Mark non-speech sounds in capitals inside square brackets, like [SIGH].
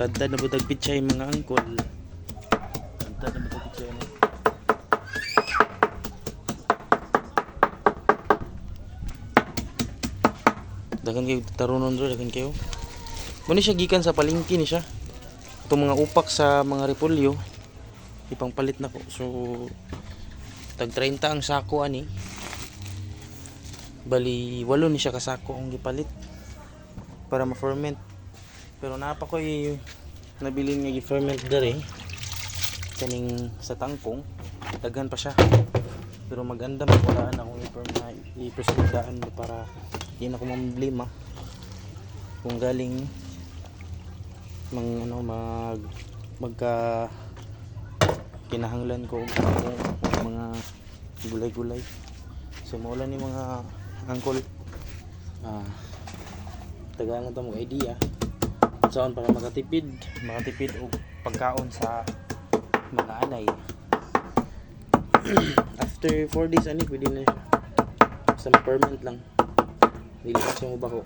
Tadtad na butag pichay mga angkol. Tadtad na butag pichay mo. Dagan kayo tarunon ro, dagan kayo. Muna siya gikan sa palingki ni siya. Itong mga upak sa mga repolyo, ipang palit na ko. So, tag 30 ang sako ani. Bali, walo ni siya kasako ang gipalit para ma-ferment. Pero napa ko nabili nga gi-ferment dere kaning sa tangkong. Daghan pa siya. Pero maganda makulaan akong i-ferment i-preservedaan mo para di na mamblima kung galing mang ano mag magka kinahanglan ko og tangkong o mga gulay-gulay. So maulan ni mga angkol ah tagaan ta mo idea saan para makatipid makatipid og pagkaon sa mga anay [CLEARS THROAT] after 4 days ani pwede na. Siya sa ferment lang. Dili pa siya mo bako